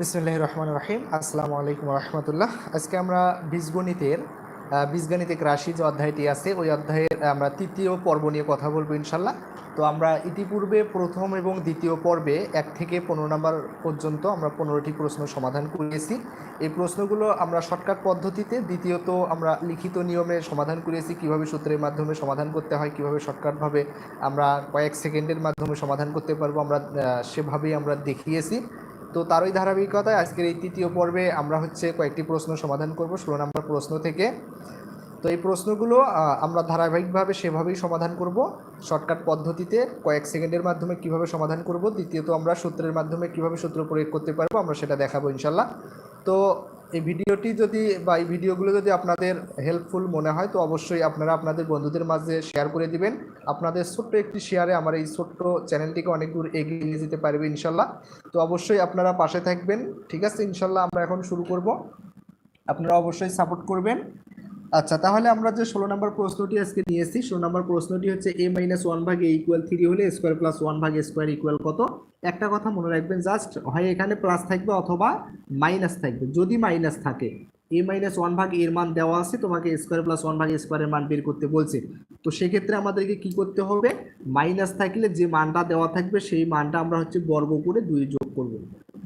বিসমুল্লাহ রহমান রাহিম আসসালামু আলাইকুম রহমতুল্লাহ। আজকে আমরা বীজগণিতের বীজগণিতিক রাশি যে অধ্যায়টি আছে, ওই অধ্যায়ের আমরা তৃতীয় পর্ব নিয়ে কথা বলব ইনশাল্লাহ তো আমরা ইতিপূর্বে প্রথম এবং দ্বিতীয় পর্বে এক থেকে পনেরো নম্বর পর্যন্ত আমরা পনেরোটি প্রশ্ন সমাধান করিয়েছি। এই প্রশ্নগুলো আমরা শর্টকাট পদ্ধতিতে, দ্বিতীয়ত আমরা লিখিত নিয়মে সমাধান করিয়েছি, কীভাবে সূত্রের মাধ্যমে সমাধান করতে হয়, কীভাবে শর্টকাটভাবে আমরা কয়েক সেকেন্ডের মাধ্যমে সমাধান করতে পারব আমরা সেভাবেই আমরা দেখিয়েছি। তো তারই ধারাবাহিকতায় আজকের এই তৃতীয় পর্বে আমরা হচ্ছে কয়েকটি প্রশ্ন সমাধান করব, ষোলো নম্বর প্রশ্ন থেকে। তো এই প্রশ্নগুলো আমরা ধারাবাহিকভাবে সেভাবেই সমাধান করব। শর্টকাট পদ্ধতিতে কয়েক সেকেন্ডের মাধ্যমে কীভাবে সমাধান করব, দ্বিতীয়ত আমরা সূত্রের মাধ্যমে কীভাবে সূত্র প্রয়োগ করতে পারব, আমরা সেটা দেখাবো ইনশাল্লাহ। তো এই ভিডিওটি যদি বা এই ভিডিওগুলো যদি আপনাদের হেল্পফুল মনে হয়, তো অবশ্যই আপনারা আপনাদের বন্ধুদের মাঝে শেয়ার করে দিবেন। আপনাদের ছোট্ট একটি শেয়ারে আমার এই ছোট্ট চ্যানেলটিকে অনেক দূর এগিয়ে নিয়ে যেতে পারবে ইনশাল্লাহ। তো অবশ্যই আপনারা পাশে থাকবেন। ঠিক আছে, ইনশাল্লাহ আমরা এখন শুরু করব। আপনারা অবশ্যই সাপোর্ট করবেন। আচ্ছা তাহলে আমরা যে ষোলো নম্বর প্রশ্নটি আজকে নিয়ে এসেছি, ষোলো নম্বর প্রশ্নটি হচ্ছে এ মাইনাস ওয়ান ভাগ এ ইকুয়াল থ্রি হলে স্কোয়ার প্লাস ওয়ান ভাগ স্কোয়ার ইকুয়াল কত? একটা কথা মনে রাখবেন জাস্ট হয় এখানে প্লাস থাকবে অথবা মাইনাস থাকবে। যদি মাইনাস থাকে এ মাইনাস ওয়ান ভাগ এর মান দেওয়া আছে, তোমাকে স্কোয়ার প্লাস ওয়ান ভাগ স্কোয়ারের মান বের করতে বলছে। তো সেক্ষেত্রে আমাদেরকে কি করতে হবে? মাইনাস থাকলে যে মানটা দেওয়া থাকবে, সেই মানটা আমরা হচ্ছে বর্গ করে দুই যোগ করব।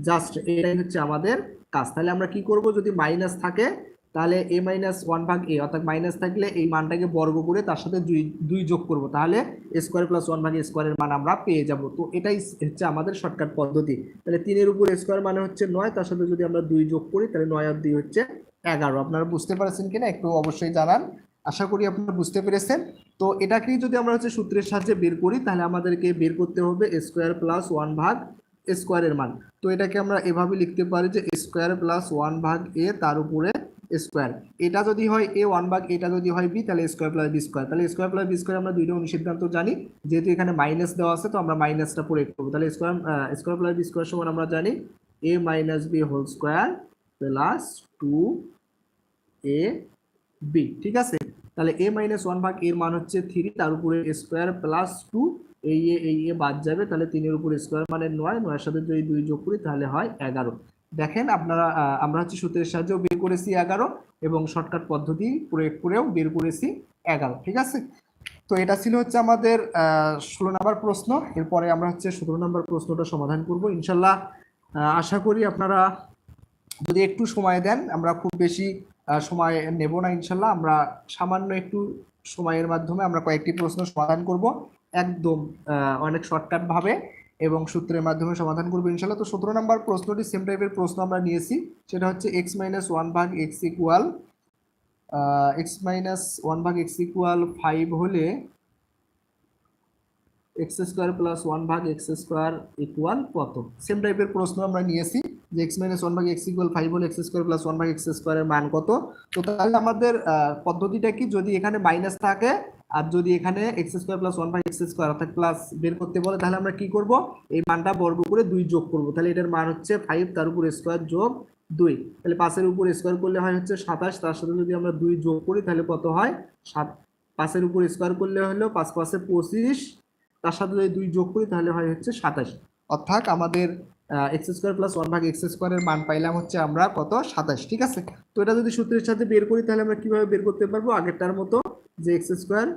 জাস্ট এটাই হচ্ছে আমাদের কাজ। তাহলে আমরা কি করব? যদি মাইনাস থাকে তাহলে এ মাইনাস ওয়ান ভাগ এ অর্থাৎ মাইনাস থাকলে এই মানটাকে বর্গ করে তার সাথে দুই দুই যোগ করব। তাহলে স্কোয়ার প্লাস ওয়ান ভাগ স্কোয়ারের মান আমরা পেয়ে যাব। তো এটাই হচ্ছে আমাদের শর্টকাট পদ্ধতি। তাহলে তিনের উপর স্কোয়ার মানে হচ্ছে নয়, তার সাথে যদি আমরা দুই যোগ করি, তাহলে নয় আর দুই হচ্ছে এগারো। আপনারা বুঝতে পারছেন কিনা? একটু অবশ্যই জানান। আশা করি আপনারা বুঝতে পেরেছেন। তো এটাকেই যদি আমরা হচ্ছে সূত্রের সাহায্যে বের করি, তাহলে আমাদেরকে বের করতে হবে স্কোয়ার প্লাস ওয়ান ভাগ স্কোয়ারের মান। তো এটাকে আমরা এভাবে লিখতে পারি যে স্কোয়ার প্লাস ওয়ান ভাগ এ তার উপরে স্কোয়ার এটা যদি হয় এ ওয়ান ভাগ, এটা যদি হয় বি তাহলে স্কোয়ার প্লাস বি স্কোয়ার তাহলে স্কোয়ার প্লাস বি স্কোয়ার আমরা দুইটা অনুসিদ্ধান্ত জানি। যেহেতু এখানে মাইনাস দেওয়া আছে, তো আমরা মাইনাসটা প্রয়োগ করব। তাহলে square square plus b square সমান আমরা জানি a minus b whole square plus two a b ঠিক আছে? তাহলে এ মাইনাস ওয়ান ভাগ, এর মান হচ্ছে থ্রি তার উপরে স্কোয়ার প্লাস টু এই এ এই এ বাদ যাবে। তাহলে তিনের উপর স্কোয়ার মানে নয়, নয়ের সাথে যদি দুই যোগ করি, তাহলে হয় এগারো। দেখেন আপনারা আমরা হচ্ছে সূত্রের সাহায্যেও বের করেছি এগারো এবং শর্টকাট পদ্ধতি প্রয়োগ করেও বের করেছি এগারো, ঠিক আছে? তো এটা ছিল হচ্ছে আমাদের ষোলো নম্বর প্রশ্ন। এরপরে আমরা হচ্ছে সতেরো নম্বর প্রশ্নটা সমাধান করব, ইনশাল্লাহ। আশা করি আপনারা যদি একটু সময় দেন, আমরা খুব বেশি সময় নেব না, ইনশাল্লাহ। আমরা সামান্য একটু সময়ের মাধ্যমে আমরা কয়েকটি প্রশ্ন সমাধান করব। একদম অনেক শর্টকাট ভাবে এবং সূত্রের মাধ্যমে সমাধান করব, ইনশাল্লাহ। তো সতেরো নম্বর প্রশ্নটি সেম টাইপের প্রশ্ন আমরা নিয়েছি। সেটা হচ্ছে এক্স মাইনাস ওয়ান ভাগ x equal x minus one ভাগ এক্স ইকুয়াল ফাইভ হলে এক্স স্কোয়ার প্লাস ওয়ান ভাগ এক্স স্কোয়ার ইকুয়াল কত? সেম টাইপের প্রশ্ন আমরা নিয়েছি যে এক্স মাইনাস ওয়ান ভাগ এক্স ইকুয়াল ফাইভ হলে এক্স স্কোয়ার প্লাস ওয়ান ভাগ এক্স স্কোয়ারের মান কত? তো তাহলে আমাদের পদ্ধতিটা কি? যদি এখানে মাইনাস থাকে আর যদি এখানে এক্স স্কোয়ার প্লাস ওয়ান ভাগ এক্স স্কোয়ার অর্থাৎ প্লাস বের করতে বলে, তাহলে আমরা কি করব? এই মানটা বর্গ করে দুই যোগ করব। তাহলে এটার মান হচ্ছে ফাইভ তার উপর স্কোয়ার যোগ দুই। তাহলে পাঁচের উপর স্কোয়ার করলে হয় হচ্ছে সাতাশ, তার সাথে যদি আমরা দুই যোগ করি, তাহলে কত হয়? সাত। পাঁচের উপর স্কোয়ার করলে হলো পাঁচ, পাঁচে পঁচিশ। তার সাথে যদি দুই যোগ করি, তাহলে হয় হচ্ছে সাতাশ। অর্থাৎ আমাদের এক্স স্কোয়ার প্লাস ওয়ান ভাগ এক্স স্কোয়ারের মান পাইলাম হচ্ছে আমরা কত? সাতাশ, ঠিক আছে? তো এটা যদি সূত্রের সাথে বের করি, তাহলে আমরা কীভাবে বের করতে পারব? আগেরটার মতো যে এক্স স্কোয়ার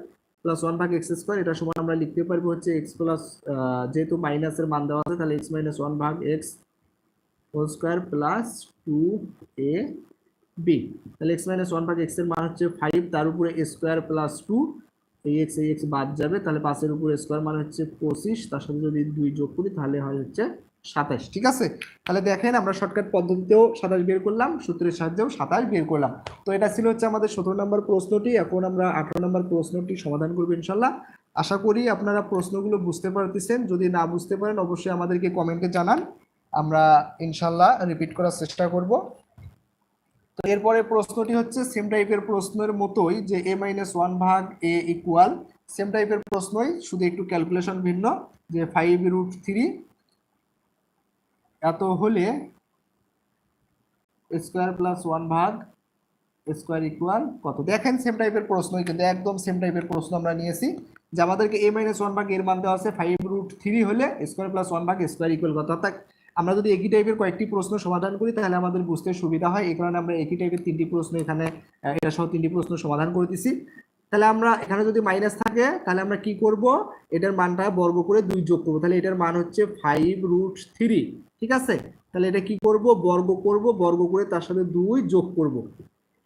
প্লাস ওয়ান ভাগ এক্স স্কোয়ার এটা সমান আমরা লিখতে পারব হচ্ছে এক্স প্লাস যেহেতু মাইনাসের মান দেওয়া আছে, তাহলে এক্স মাইনাস ওয়ান ভাগ x whole square plus two a b তাহলে এক্স মাইনাস ওয়ান ভাগ এক্সের মান হচ্ছে ফাইভ তার উপরে স্কোয়ার প্লাস টু এই এক্স এই এক্স বাদ যাবে, তাহলে পাঁচের উপরে স্কোয়ার মানে হচ্ছে পঁচিশ, তার সাথে যদি দুই যোগ করি, তাহলে হয় হচ্ছে সাতাশ। ঠিক আছে? তাহলে দেখেন আমরা শর্টকাট পদ্ধতিতেও সাতাশ বের করলাম, সূত্রের সাহায্যেও সাতাশ বের করলাম। তো এটা ছিল হচ্ছে আমাদের সতেরো নম্বর প্রশ্নটি। এখন আমরা আঠারো নম্বর প্রশ্নটি সমাধান করব ইনশাল্লাহ। আশা করি আপনারা প্রশ্নগুলো বুঝতে পারতেছেন। যদি না বুঝতে পারেন, অবশ্যই আমাদেরকে কমেন্টে জানান। আমরা ইনশাল্লাহ রিপিট করার চেষ্টা করব। তো এরপরে প্রশ্নটি হচ্ছে সেম টাইপের প্রশ্নের মতোই যে এ মাইনাস ওয়ান ভাগ এ ইকুয়াল সেম টাইপের প্রশ্নই শুধু একটু ক্যালকুলেশন ভিন্ন, যে ফাইভ রুট থ্রি এত হলে স্কোয়ার প্লাস ওয়ান ভাগ স্কোয়ার ইকুয়াল কত? দেখেন সেম টাইপের প্রশ্নই কিন্তু একদম সেম টাইপের প্রশ্ন আমরা নিয়েছি। যে আমাদেরকে এ মাইনাস ওয়ান ভাগ এর মান দেওয়া আছে ফাইভ রুট থ্রি হলে স্কোয়ার প্লাস ওয়ান ভাগ স্কোয়ার ইকুয়াল কত? অর্থাৎ আমরা যদি একই টাইপের কয়েকটি প্রশ্ন সমাধান করি, তাহলে আমাদের বুঝতে সুবিধা হয়। এই কারণে আমরা একই টাইপের তিনটি প্রশ্ন এখানে এটা সহ তিনটি প্রশ্ন সমাধান করে দিছি তাহলে আমরা এখানে যদি মাইনাস থাকে, তাহলে আমরা কি করব? এটার মানটা বর্গ করে দুই যোগ করব। তাহলে এটার মান হচ্ছে ফাইভ রুট থ্রি ঠিক আছে? তাহলে এটা কি করব? বর্গ করব, বর্গ করে তার সাথে দুই যোগ করব।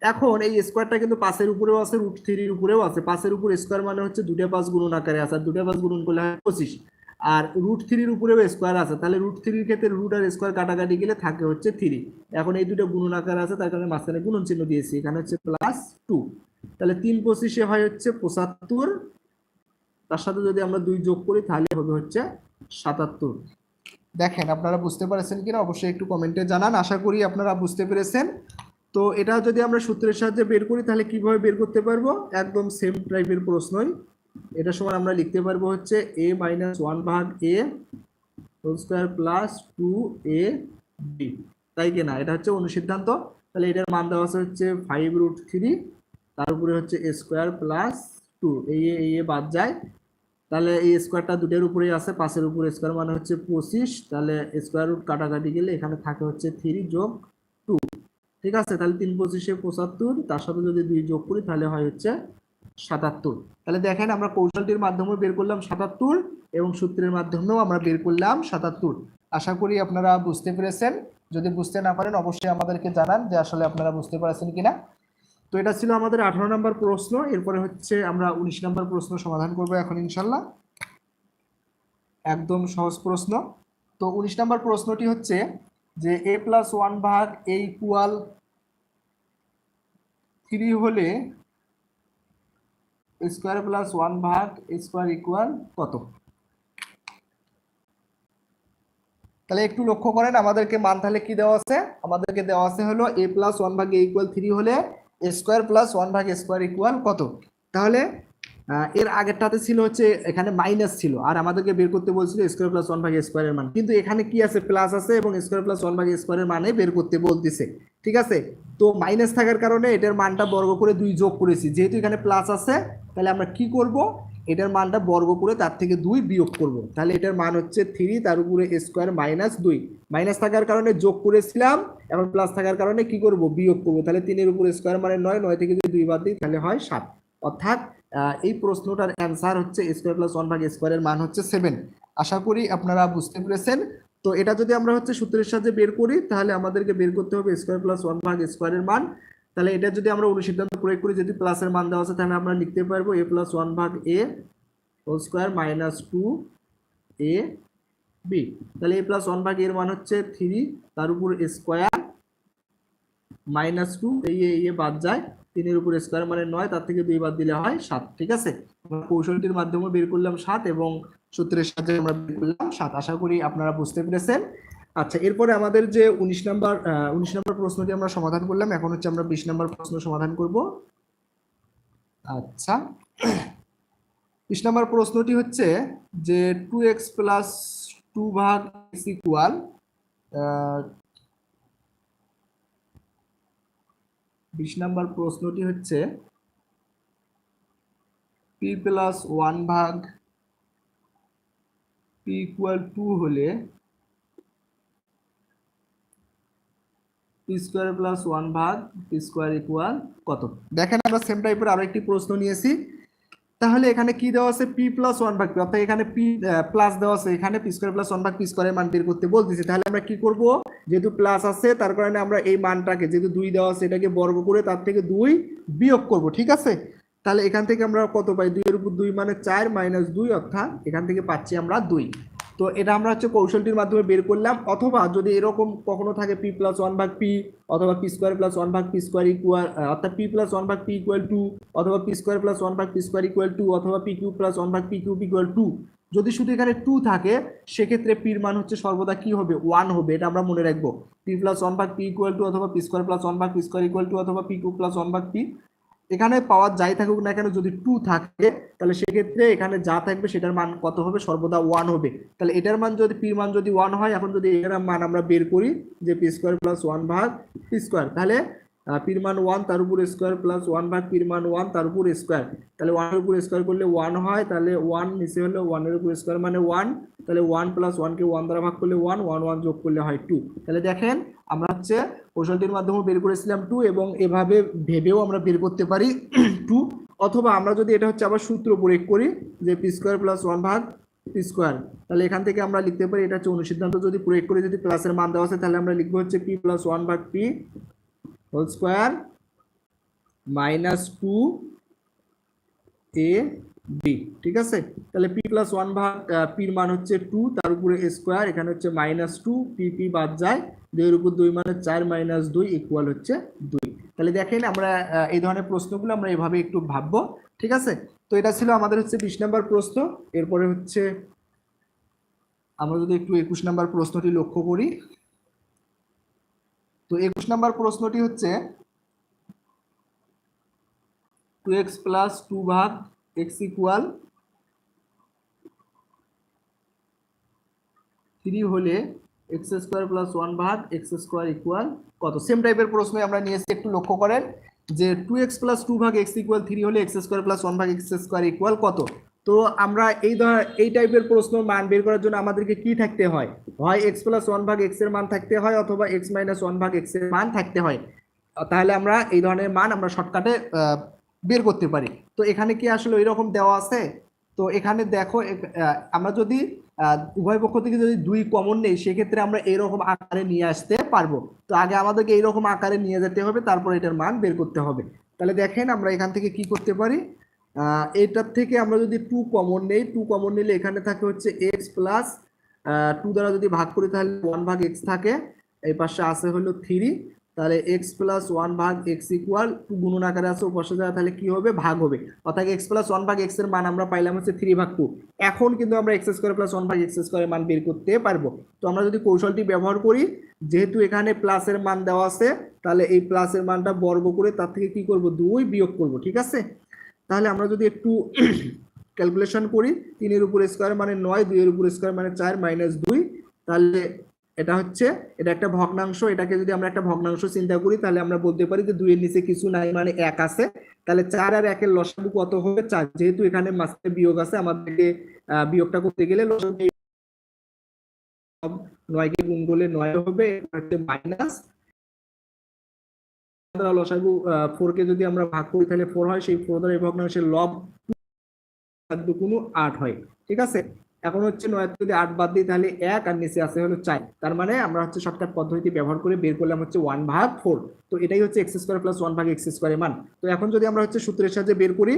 এখন এই স্কোয়ারটা কিন্তু পাঁচের উপরেও আছে রুট থ্রির উপরেও আছে। পাঁচের উপর স্কোয়ার মানে হচ্ছে দুটা পাঁচ গুণন আকারে আছে, আর দুটা পাঁচ গুণন করলে হয় পঁচিশ। আর রুট থ্রির উপরেও স্কোয়ার আছে, তাহলে রুট থ্রির ক্ষেত্রে রুট আর স্কোয়ার কাটাকাটি গেলে থাকে হচ্ছে থ্রি এখন এই দুটো গুণন আকার আছে, তার কারণে মাঝখানে গুণন চিহ্ন দিয়েছি, এখানে হচ্ছে প্লাস টু তাহলে তিন পঁচিশে হয় হচ্ছে পঁচাত্তর। তার সাথে যদি আমরা দুই যোগ করি, তাহলে হবে হচ্ছে সাতাত্তর। দেখেন, আপনারা বুঝতে পেরেছেন কিনা, অবশ্যই একটু কমেন্টে জানান। আশা করি আপনারা বুঝতে পেরেছেন। তো এটা যদি আমরা সূত্রের সাহায্যে বের করি, তাহলে কীভাবে বের করতে পারব? একদম সেম টাইপের প্রশ্নই। এটা সময় আমরা লিখতে পারব হচ্ছে এ মাইনাস ওয়ান ভাগ a whole square plus two a b তাই কি না? এটা হচ্ছে অনুসিদ্ধান্ত। তাহলে এটার মান দেওয়া আছে হচ্ছে ফাইভ রুট থ্রি তার উপরে হচ্ছে এ স্কোয়ার প্লাস টু এই এ বাদ যায়। তাহলে এই স্কোয়ারটা দুটোর উপরেই আছে, পাঁচের উপরে স্কোয়ার মানে হচ্ছে পঁচিশ। তাহলে স্কোয়ার রুট কাটাকাটি গেলে এখানে থাকে হচ্ছে থ্রি যোগ টু ঠিক আছে? তাহলে তিন পঁচিশে পঁচাত্তর, তার সাথে যদি দুই যোগ করি তাহলে হয় হচ্ছে সাতাত্তর। তাহলে দেখেন আমরা কৌশলটির মাধ্যমে বের করলাম সাতাত্তর এবং সূত্রের মাধ্যমেও আমরা বের করলাম সাতাত্তর। আশা করি আপনারা বুঝতে পেরেছেন। যদি বুঝতে না পারেন, অবশ্যই আমাদেরকে জানান যে আসলে আপনারা বুঝতে পেরেছেন কিনা। তো এটা ছিল আমাদের আঠারো নম্বর প্রশ্ন, এরপরে হচ্ছে আমরা উনিশ নম্বর প্রশ্ন সমাধান করব এখন ইনশাল্লাহ। একদম সহজ প্রশ্ন। তো উনিশ নম্বর প্রশ্নটি হচ্ছে যে এ প্লাস ওয়ান ভাগ এ ইকুয়াল থ্রি হলে স্কোয়ার প্লাস ওয়ান ভাগ স্কোয়ার ইকুয়াল কত? তাহলে একটু লক্ষ্য করেন, আমাদেরকে মান তাহলে কি দেওয়া আছে? আমাদেরকে দেওয়া আছে হলো এ প্লাস ওয়ান ভাগ এ ইকুয়াল থ্রি হলে স্কোয়ার প্লাস ওয়ান ভাগ স্কোয়ার ইকুয়াল কত? তাহলে এর আগেরটাতে ছিল হচ্ছে, এখানে মাইনাস ছিল, আর আমাদেরকে বের করতে বলছিল স্কোয়ার প্লাস ওয়ান ভাগ স্কোয়ারের মান। কিন্তু এখানে কি আছে? প্লাস আছে এবং স্কোয়ার প্লাস ওয়ান ভাগ স্কোয়ারের মানে বের করতে বলতেছে। ঠিক আছে? তো মাইনাস থাকার কারণে এটার মানটা বর্গ করে দুই যোগ করেছি। যেহেতু এখানে প্লাস আছে, তাহলে আমরা কি করব? এটার মানটা বর্গ করে তার থেকে দুই বিয়োগ করব। তাহলে এটার মান হচ্ছে থ্রি তার উপরে স্কোয়ার মাইনাস দুই। মাইনাস থাকার কারণে যোগ করেছিলাম, এখন প্লাস থাকার কারণে কি করব? বিয়োগ করব। তাহলে তিনের উপরে স্কোয়ার মানে নয় নয় থেকে যদি দুই বাদ দিই, তাহলে হয় সাত। অর্থাৎ এই প্রশ্নটার অ্যান্সার হচ্ছে স্কোয়ার প্লাস ওয়ান ভাগ স্কোয়ারের মান হচ্ছে সেভেন আশা করি আপনারা বুঝতে পেরেছেন। তো এটা যদি আমরা হচ্ছে সূত্রের সাথে বের করি, তাহলে আমাদেরকে বের করতে হবে স্কোয়ার প্লাস ওয়ান ভাগ স্কোয়ারের মান। তাহলে এটা যদি আমরা অনুসিদ্ধান্ত প্রয়োগ করি, যদি প্লাসের মান দেওয়া আছে, তাহলে আমরা লিখতে পারব এ প্লাস ওয়ান ভাগ a whole square minus two a b তাহলে এ প্লাস ওয়ান ভাগ এর মান হচ্ছে থ্রি তার উপর স্কোয়ার মাইনাস টু এই এ- বাদ যায়, তিনের উপর স্কোয়ার মানে নয়, তার থেকে দুই বাদ দিলে হয় সাত, ঠিক আছে? কৌশলটির মাধ্যমে বের করলাম সাত এবং সূত্রের সাথে আমরা বের করলাম সাত। আশা করি আপনারা বুঝতে পেরেছেন। আচ্ছা এরপরে আমাদের যে উনিশ নাম্বার উনিশ নম্বর প্রশ্নটি আমরা সমাধান করলাম, এখন হচ্ছে আমরা বিশ নম্বর প্রশ্ন সমাধান করব। আচ্ছা বিশ নম্বর প্রশ্নটি হচ্ছে যে টু এক্স প্লাস টু ভাগ এক্স ইকুয়াল বিশ নম্বর প্রশ্নটি হচ্ছে পি প্লাস ওয়ান ভাগ পি ইকুয়াল টু হলে পি স্কোয়ার প্লাস ওয়ান ভাগ পি স্কোয়ার ইকুয়াল কত? দেখেন আমরা সেম টাইপের আরও একটি প্রশ্ন নিয়েছি। তাহলে এখানে কি দেওয়া আছে? পি প্লাস ওয়ান ভাগ পি অর্থাৎ এখানে পি প্লাস দেওয়া আছে। এখানে পি স্কোয়ার প্লাস ওয়ান ভাগ পি স্কোয়ারের মান বের করতে বলতেছি। তাহলে আমরা কি করব? যেহেতু প্লাস আছে, তার কারণে আমরা এই মানটাকে, যেহেতু দুই দেওয়া আছে, এটাকে বর্গ করে তার থেকে দুই বিয়োগ করব, ঠিক আছে? তাহলে এখান থেকে আমরা কত পাই? দুইয়ের উপর দুই মানে চার মাইনাস দুই, অর্থাৎ এখান থেকে পাচ্ছি আমরা দুই। তো এটা আমরা হচ্ছে কৌশলটির মাধ্যমে বের করলাম। অথবা যদি এরকম কখনো থাকে পি প্লাস ওয়ান ভাগ পি অথবা পি স্কোয়ার প্লাস ওয়ান ভাগ পি স্কোয়ার ইকুয়াল অর্থাৎ পি প্লাস ওয়ান ভাগ পি ইকুয়াল টু অথবা পি স্কোয়ার প্লাস ওয়ান ভাগ পি স্কোয়ার ইকুয়াল টু অথবা পি কিউ প্লাস ওয়ান ভাগ পি কিউব ইকুয়াল টু যদি শুধু এখানে টু থাকে, সেক্ষেত্রে পির মান হচ্ছে সর্বদা কি হবে? ওয়ান হবে, এটা আমরা মনে রাখব। পি প্লাস ওয়ান ভাগ পি ইকুয়াল টু অথবা পি স্কোয়ার প্লাস ওয়ান ভাগ পি স্কোয়ার ইকুয়াল টু অথবা পি কিউ প্লাস ওয়ান ভাগ পি এখানে পাওয়ার যাই থাকুক না কেন, যদি টু থাকে, তাহলে সেক্ষেত্রে এখানে যা থাকবে সেটার মান কত হবে? সর্বদা ওয়ান হবে। তাহলে এটার মান যদি পির মান যদি ওয়ান হয়, এখন যদি এটার মান আমরা বের করি, যে পি স্কোয়ার প্লাস ওয়ান ভাগ পি স্কোয়ার তাহলে পির মান ওয়ান তার উপর স্কোয়ার প্লাস ওয়ান ভাগ পির মান ওয়ান তার উপর স্কোয়ার তাহলে ওয়ানের উপর স্কোয়ার করলে ওয়ান হয়, তাহলে ওয়ান নিচে হলে ওয়ানের উপর স্কোয়ার মানে ওয়ান তাহলে ওয়ান প্লাস ওয়ানকে ওয়ান দ্বারা ভাগ করলে ওয়ান ওয়ান ওয়ান যোগ করলে হয় টু তাহলে দেখেন, আমরা হচ্ছে কৌশলটির মাধ্যমে বের করেছিলাম টু এবং এভাবে ভেবেও আমরা বের করতে পারি টু অথবা আমরা যদি এটা হচ্ছে আবার সূত্র প্রয়োগ করি যে পি স্কোয়ার প্লাস ওয়ান ভাগ পি স্কোয়ার তাহলে এখান থেকে আমরা লিখতে পারি এটা হচ্ছে অনুসিদ্ধান্ত। যদি প্রয়োগ করে, যদি প্লাসের মান দেওয়া আছে, তাহলে আমরা লিখব হচ্ছে পি প্লাস ওয়ান ভাগ p whole square minus two a b ঠিক আছে? তাহলে পি প্লাস ওয়ান ভাগ পির মান হচ্ছে টু তার উপরে স্কোয়ার এখানে হচ্ছে মাইনাস টু পি পি বাদ যায়, দুইয়ের উপর দুই মানে চার মাইনাস দুই ইকুয়াল হচ্ছে দুই। তাহলে দেখেন আমরা এই ধরনের প্রশ্নগুলো আমরা এভাবে একটু ভাববো, ঠিক আছে? তো এটা ছিল আমাদের হচ্ছে বিশ নম্বর প্রশ্ন। এরপরে হচ্ছে আমরা যদি একটু একুশ নম্বর প্রশ্নটি লক্ষ্য করি। তো একুশ নম্বর প্রশ্নটি হচ্ছে টু এক্স প্লাস টু ভাগ এক্স ইকুয়াল থ্রি হলে এক্স স্কোয়ার প্লাস ওয়ান ভাগ এক্স স্কোয়ার ইকুয়াল কত? সেম টাইপের প্রশ্নই আমরা নিয়েছি একটু লক্ষ্য করেন যে টু এক্স প্লাস টু ভাগ এক্স ইকুয়াল থ্রি হলে এক্স স্কোয়ার প্লাস ওয়ান ভাগ এক্স স্কোয়ার ইকুয়াল কত? তো আমরা এই ধর, এই টাইপের প্রশ্ন মান বের করার জন্য আমাদেরকে কি থাকতে হয়? হয় এক্স প্লাস ওয়ান ভাগ এক্সের মান থাকতে হয় অথবা এক্স মাইনাস ওয়ান ভাগ এক্সের মান থাকতে হয়। তাহলে আমরা এই ধরনের মান, আমরা শর্টকাটে বের করতে পারি। তো এখানে কি আসলে ওই রকম দেওয়া আছে? তো এখানে দেখো আমরা যদি উভয় পক্ষ থেকে যদি দুই কমন নেই, সেক্ষেত্রে আমরা এইরকম আকারে নিয়ে আসতে পারব। তো আগে আমাদেরকে এইরকম আকারে নিয়ে যেতে হবে, তারপর এটার মান বের করতে হবে। তাহলে দেখেন আমরা এখান থেকে কি করতে পারি? এটার থেকে আমরা যদি টু কমন নেই টু কমন নিলে এখানে থাকে হচ্ছে এক্স প্লাস টু দ্বারা যদি ভাগ করি তাহলে ওয়ান ভাগ এক্স থাকে। এই পাশে আছে হলো থ্রি তাহলে এক্স প্লাস ওয়ান ভাগ এক্স ইকুয়াল গুণন আকারে আছে পাশে যাওয়া তাহলে কি হবে? ভাগ হবে। অর্থাৎ এক্স প্লাস ওয়ান ভাগ এক্সের মান আমরা পাইলাম হচ্ছে থ্রি ভাগ টু এখন কিন্তু আমরা এক্স স্কোয়ার প্লাস ওয়ান ভাগ এক্স স্কোয়ারের মান বের করতে পারব। তো আমরা যদি কৌশলটি ব্যবহার করি, যেহেতু এখানে প্লাসের মান দেওয়া আছে, তাহলে এই প্লাসের মানটা বর্গ করে তার থেকে কি করব? দুই বিয়োগ করব, ঠিক আছে? তাহলে আমরা যদি একটু ক্যালকুলেশন করি, তিনের উপর স্কোয়ার মানে নয়, দুইয়ের উপর স্কোয়ার মানে চার মাইনাস দুই। তাহলে এটা হচ্ছে, এটা একটা ভগ্নাংশ, এটাকে যদি আমরা একটা ভগ্নাংশ চিন্তা করি, তাহলে আমরা বলতে পারি যে দুইয়ের নিচে কিছু নাই মানে এক আছে। তাহলে চার আর একের লসাগু কত হবে? চার, যেহেতু এখানে মাঝখানে বিয়োগ আছে, আমাদেরকে বিয়োগটা করতে গেলে নয়কে গুণ করলে নয় হবে মাইনাস লসাগু ফোর কে যদি আমরা ভাগ করি, তাহলে ফোর হয়, সেই ফোর দ্বারা এই ভগ্নাংশের লব কোনো আট হয়, ঠিক আছে? এখন হচ্ছে নয় যদি আট বাদ দিই, তাহলে এক আর নিচে আছে হলো চার। তার মানে আমরা হচ্ছে শর্টকাট পদ্ধতি ব্যবহার করে বের করলাম হচ্ছে ওয়ান ভাগ ফোর তো এটাই হচ্ছে এক্স স্কোয়ার প্লাস ওয়ান ভাগ এক্স স্কোয়ারের মান। তো এখন যদি আমরা হচ্ছে সূত্রের সাহায্যে বের করি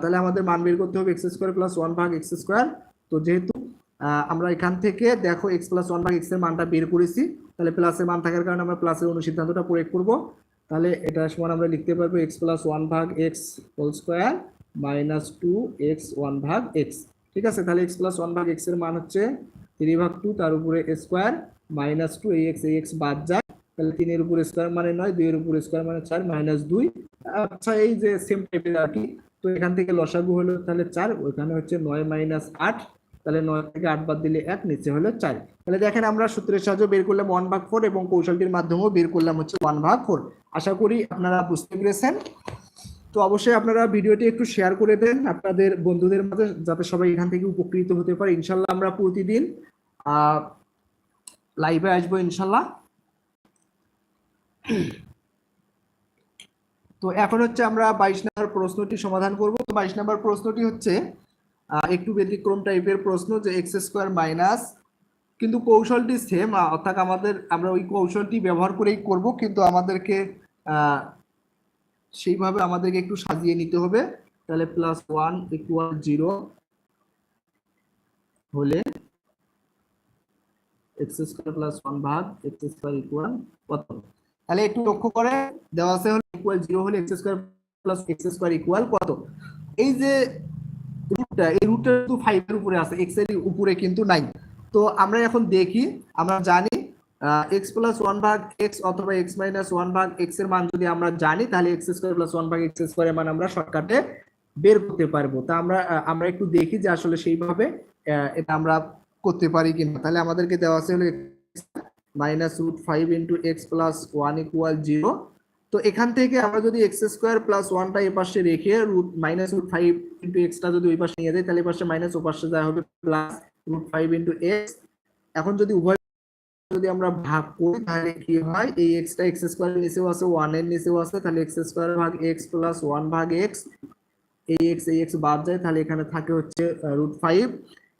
তাহলে আমাদের মান বের করতে হবে এক্স স্কোয়ার প্লাস ওয়ান ভাগ এক্স স্কোয়ার তো যেহেতু আমরা এখান থেকে দেখো এক্স প্লাস ওয়ান ভাগ এক্সের মানটা বের করেছি, তাহলে প্লাসের মান থাকার কারণে আমরা প্লাসের অনুসিদ্ধান্তটা প্রয়োগ করব। তাহলে এটা সমান আমরা লিখতে পারব এক্স প্লাস ওয়ান ভাগ x whole square minus two x one ভাগ এক্স ঠিক আছে? তাহলে এক্স প্লাস ওয়ান ভাগ এক্সের মান হচ্ছে থ্রি ভাগ টু তার উপরে স্কোয়ার মাইনাস টু এই এক্স এই এক্স বাদ যায় তাহলে তিনের উপর স্কোয়ার মানে নয়, দুইয়ের উপর স্কোয়ার মানে চার মাইনাস দুই। আচ্ছা এই যে সেম টাইপের আর কি। তো এখান থেকে লসাগু হলো তাহলে চার, ওইখানে হচ্ছে নয় মাইনাস আট। তাহলে নয় থেকে আট বাদ দিলে এক, নিচে হলো চার। তাহলে দেখেন আমরা সূত্রের সাহায্যে বের করলাম ওয়ান ভাগ ফোর এবং কৌশলটির মাধ্যমেও বের করলাম হচ্ছে ওয়ান ভাগ ফোর আশা করি আপনারা বুঝতে পেরেছেন। তো অবশ্যই আপনারা ভিডিওটি একটু শেয়ার করে দেন আপনাদের বন্ধুদের মাঝে, যাতে সবাই এখান থেকে উপকৃত হতে পারে। ইনশাল্লাহ আমরা প্রতিদিন লাইভে আসব ইনশাল্লাহ। তো এখন হচ্ছে আমরা বাইশ নম্বর প্রশ্নটি সমাধান করব। তো বাইশ নম্বর প্রশ্নটি হচ্ছে একটু ব্যতিক্রম টাইপের প্রশ্ন যে এক্স স্কোয়ার মাইনাস কিন্তু কৌশলটি সেম অর্থাৎ আমাদের, আমরা ওই কৌশলটি ব্যবহার করেই করব, কিন্তু আমাদেরকে সেইভাবে আমাদেরকে একটু সাজিয়ে নিতে হবে। তাহলে প্লাস ওয়ান ইকুয়াল জিরো হলে এক্স স্কোয়ার প্লাস ওয়ান ভাগ এক্স স্কোয়ার ইকুয়াল কত? তাহলে একটু লক্ষ্য করে দেওয়া আছে হলো ইকুয়াল জিরো হলে x square plus x square equal কত? এই যে রুটটা এই রুটটা কিন্তু ফাইভের উপরে আছে এক্সের উপরে কিন্তু নাই তো আমরা এখন দেখি, আমরা জানি এক্স প্লাস ওয়ান ভাগ অথবা মাইনাস ওয়ান ভাগ এর মান যদি আমরা জানি, তাহলে স্কোয়ার প্লাস ওয়ান ভাগ স্কোয়ার মান আমরা শর্টকাটে বের করতে পারব। তা আমরা আমরা একটু দেখি যে আসলে সেইভাবে এটা আমরা করতে পারি কিনা। তাহলে আমাদেরকে দেওয়া আছে হলো minus root five into x plus one equal zero তো এখান থেকে আমরা যদি এক্স স্কোয়ার প্লাস ওয়ানটা এ পাশে রেখে root minus root five into extra যদি ওই পাশে নিয়ে যাই, তাহলে পাশে মাইনাস ও পাশে যা হবে plus root five into x এখন যদি উভয় যদি আমরা ভাগ করি, তাহলে কি হয়? এই এক্সটা এক্স স্কোয়ারের নিচেও আছে ওয়ানের নিচেও আছে, তাহলে এক্স স্কোয়ার ভাগ এক্স প্লাস ওয়ান ভাগ এক্স এই এক্স এই এক্স বাদ যায়, তাহলে এখানে থাকে হচ্ছে রুট ফাইভ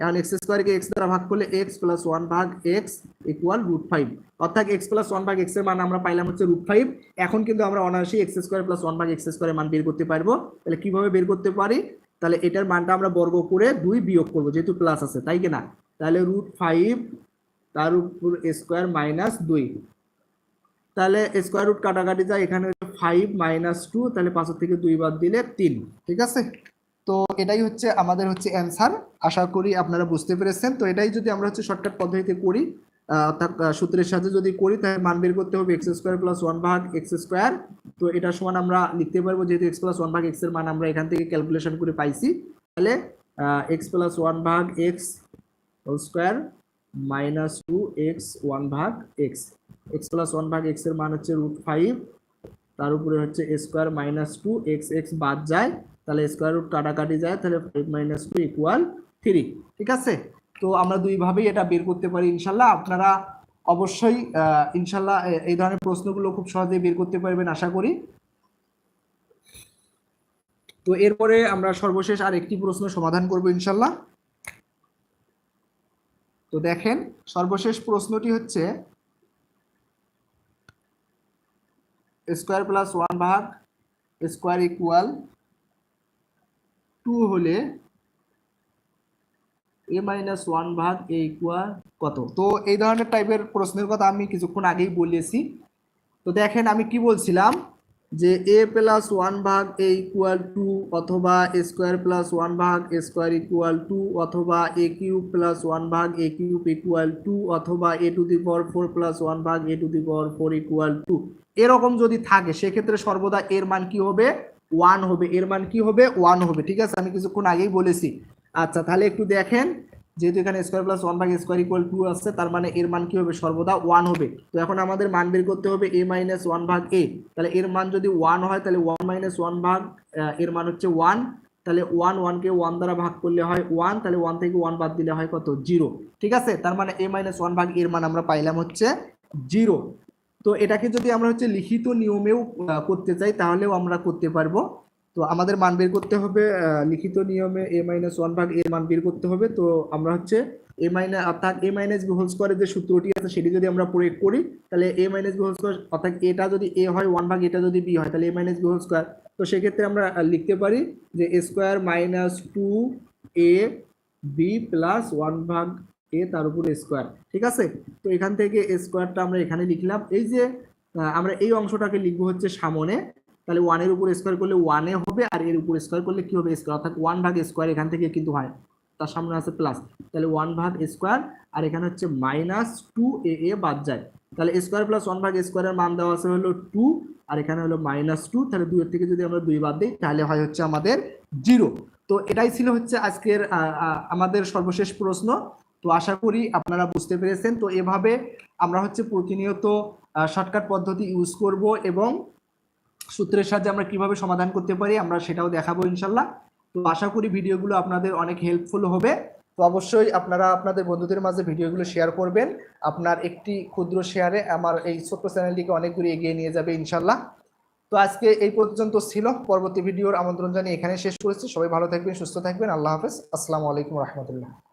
এখন এক্স স্কোয়ারকে এক্স দ্বারা ভাগ করলে এক্স প্লাস ওয়ান ভাগ এক্স ইকুয়াল রুট ফাইভ অর্থাৎ এক্স প্লাস ওয়ান ভাগ এক্সের মান আমরা পাইলাম হচ্ছে রুট ফাইভ এখন কিন্তু আমরা অনায়াসই এক্স স্কোয়ার প্লাস ওয়ান ভাগ এক্স স্কোয়ারের মান বের করতে পারব। তাহলে কীভাবে বের করতে পারি? তাহলে এটার মানটা আমরা বর্গ করে দুই বিয়োগ করব, যেহেতু প্লাস আছে, তাই কি না? তাহলে রুট ফাইভ তার উপর স্কোয়ার মাইনাস দুই। তাহলে স্কোয়ার রুট কাটাকাটি যায়, এখানে হচ্ছে ফাইভ মাইনাস টু তাহলে পাঁচের থেকে দুই বাদ দিলে তিন, ঠিক আছে? তো এটাই হচ্ছে আমাদের হচ্ছে অ্যান্সার আশা করি আপনারা বুঝতে পেরেছেন। তো এটাই যদি আমরা হচ্ছে শর্টকাট পদ্ধতিতে করি অর্থাৎ সূত্রের সাথে যদি করি, তাহলে মান বের করতে হবে এক্স স্কোয়ার প্লাস ওয়ান ভাগ এক্স স্কোয়ার তো এটা সমান আমরা লিখতে পারব, যেহেতু এক্স প্লাস ওয়ান ভাগ এক্সের মান আমরা এখান থেকে ক্যালকুলেশন করে পাইছি। তাহলে এক্স প্লাস ওয়ান ভাগ x whole square minus two x one ভাগ এক্স এক্স প্লাস ওয়ান ভাগ এক্সের মান হচ্ছে রুট ফাইভ তার উপরে হচ্ছে square minus two x x বাদ যায়, তাহলে স্কোয়ার রুট কাটাকাটি যায়, তাহলে five minus two equal three ঠিক আছে? তো আমরা দুইভাবেই এটা বের করতে পারি, ইনশাল্লাহ। আপনারা অবশ্যই ইনশাল্লাহ এই ধরনের প্রশ্নগুলো খুব সহজেই বের করতে পারবেন, আশা করি। তো এরপরে আমরা সর্বশেষ আর একটি প্রশ্ন সমাধান করব, ইনশাল্লাহ। তো দেখেন, সর্বশেষ প্রশ্নটি হচ্ছে স্কোয়ার প্লাস ওয়ান ভাগ স্কোয়ার ইকুয়াল টু হলে এ মাইনাস ওয়ান ভাগ এ ইকুয়াল কত? তো এই ধরনের টাইপের প্রশ্নের কথা আমি কিছুক্ষণ আগেই বলেছি। তো দেখেন, আমি কি বলছিলাম? যে এ প্লাস ওয়ান ভাগ এ ইকুয়াল টু অথবা এ স্কোয়ার প্লাস ওয়ান ভাগ এ স্কোয়ার ইকুয়াল টু অথবা এ কিউব প্লাস ওয়ান ভাগ এ কিউব ইকুয়াল টু অথবা a to the power four plus one ভাগ a to the power four equal two এরকম যদি থাকে, সেক্ষেত্রে সর্বদা এর মান কি হবে? ওয়ান হবে। এর মান কি হবে? ওয়ান হবে। ঠিক আছে? আমি কিছুক্ষণ আগেই বলেছি। আচ্ছা তাহলে একটু দেখেন। যেহেতু এখানে স্কোয়ার প্লাস ওয়ান ভাগ স্কোয়ার ইকুয়াল টু আসছে, তার মানে এর মান কি হবে? সর্বদা ওয়ান হবে। তো এখন আমাদের মান বের করতে হবে এ মাইনাস ওয়ান ভাগ এ তাহলে এর মান যদি ওয়ান হয়, তাহলে ওয়ান মাইনাস ওয়ান ভাগ এর মান হচ্ছে ওয়ান তাহলে ওয়ান ওয়ানকে ওয়ান দ্বারা ভাগ করলে হয় ওয়ান তাহলে ওয়ান থেকে ওয়ান বাদ দিলে হয় কত? জিরো ঠিক আছে? তার মানে এ মাইনাস ওয়ান ভাগ এর মান আমরা পাইলাম হচ্ছে জিরো তো এটাকে যদি আমরা হচ্ছে লিখিত নিয়মেও করতে চাই, তাহলেও আমরা করতে পারব। তো আমাদের মান বের করতে হবে লিখিত নিয়মে এ মাইনাস ওয়ান ভাগ এর মান বের করতে হবে। তো আমরা হচ্ছে এ মাইনাস অর্থাৎ এ মাইনাস বি হোল স্কোয়ারের যে সূত্রটি আছে, সেটি যদি আমরা প্রয়োগ করি, তাহলে a minus b whole square অর্থাৎ এটা যদি এ হয় ওয়ান ভাগ এটা যদি বি হয়, তাহলে A minus B whole square তো সেক্ষেত্রে আমরা লিখতে পারি যে A square minus two A B plus one ভাগ এ তার উপরে স্কোয়ার ঠিক আছে? তো এখান থেকে স্কোয়ারটা আমরা এখানে লিখলাম। এই যে আমরা এই অংশটাকে লিখব হচ্ছে সামনে। তাহলে ওয়ানের উপর স্কোয়ার করলে ওয়ানে হবে আর এর উপর স্কোয়ার করলে কি হবে? স্কোয়ার অর্থাৎ ওয়ান ভাগ স্কোয়ার এখান থেকে কিন্তু হয়। তার সামনে আছে প্লাস তাহলে ওয়ান ভাগ স্কোয়ার আর এখানে হচ্ছে মাইনাস টু এ এ বাদ যায়। তাহলে স্কোয়ার প্লাস ওয়ান ভাগ স্কোয়ারের মান দেওয়া আছে হলো টু আর এখানে হলো মাইনাস টু তাহলে দুইয়ের থেকে যদি আমরা দুই বাদ দিই, তাহলে হয় হচ্ছে আমাদের জিরো তো এটাই ছিল হচ্ছে আজকের আমাদের সর্বশেষ প্রশ্ন। তো আশা করি আপনারা বুঝতে পেরেছেন। তো এভাবে আমরা হচ্ছে প্রতিনিয়ত শর্টকাট পদ্ধতি ইউজ করব এবং সূত্রের সাহায্যে আমরা কীভাবে সমাধান করতে পারি, আমরা সেটাও দেখাবো ইনশাল্লাহ। তো আশা করি ভিডিওগুলো আপনাদের অনেক হেল্পফুল হবে। তো অবশ্যই আপনারা আপনাদের বন্ধুদের মাঝে ভিডিওগুলো শেয়ার করবেন। আপনার একটি ক্ষুদ্র শেয়ারে আমার এই ছোট্ট চ্যানেলটিকে অনেকগুলি এগিয়ে নিয়ে যাবে ইনশাল্লাহ। তো আজকে এই পর্যন্ত ছিল। পরবর্তী ভিডিওর আমন্ত্রণ জানিয়ে এখানে শেষ করেছি। সবাই ভালো থাকবেন, সুস্থ থাকবেন। আল্লাহ হাফেজ। আসসালামু আলাইকুম রহমতুল্লাহ।